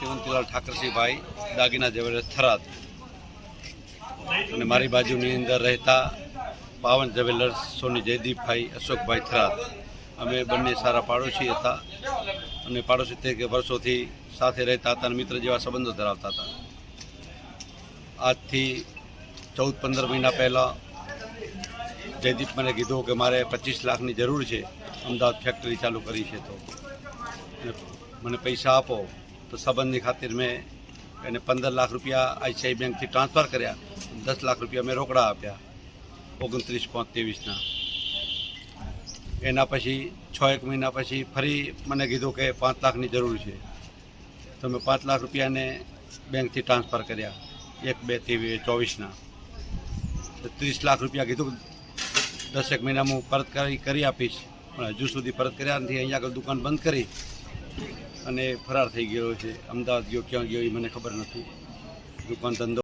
શિવંતીલાલ ઠાકરસિંહભાઈ દાગીના જવેલર્સ થરાદ. અને મારી બાજુની અંદર રહેતા પાવન ઝવેલર્સ સોની જયદીપભાઈ, અશોકભાઈ થરાદ. અમે બંને સારા પાડોશી હતા અને પાડોશી તરીકે વર્ષોથી સાથે રહેતા હતા અને મિત્ર જેવા સંબંધો ધરાવતા હતા. આજથી ચૌદ પંદર મહિના પહેલાં જયદીપ મને કીધું કે મારે પચીસ લાખની જરૂર છે. અમદાવાદ ફેક્ટરી ચાલુ કરી છે તો. મને પૈસા આપો. તો સંબંધની ખાતર મેં એને પંદર લાખ રૂપિયા આઈસીઆઈ બેંકથી ટ્રાન્સફર કર્યા દસ લાખ રૂપિયા મેં રોકડા આપ્યા ઓગણત્રીસ પાંચ ત્રેવીસના. એના પછી છ એક મહિના પછી ફરી મને કીધું કે પાંચ લાખની જરૂર છે. તો મેં પાંચ લાખ રૂપિયાને બેંકથી ટ્રાન્સફર કર્યા એક, બે, ત્રેવીસ, ચોવીસના. ત્રીસ લાખ રૂપિયા કીધું દસેક મહિનામાં હું પરત કરી આપીશ. પણ હજુ સુધી પરત કર્યા નથી. અહીંયા આગળ દુકાન બંધ કરી. અને ફરાર થઈ ગયો છે. અમદાવાદ ગયો, ક્યાં ગયો એ મને ખબર નથી. દુકાન ધંધો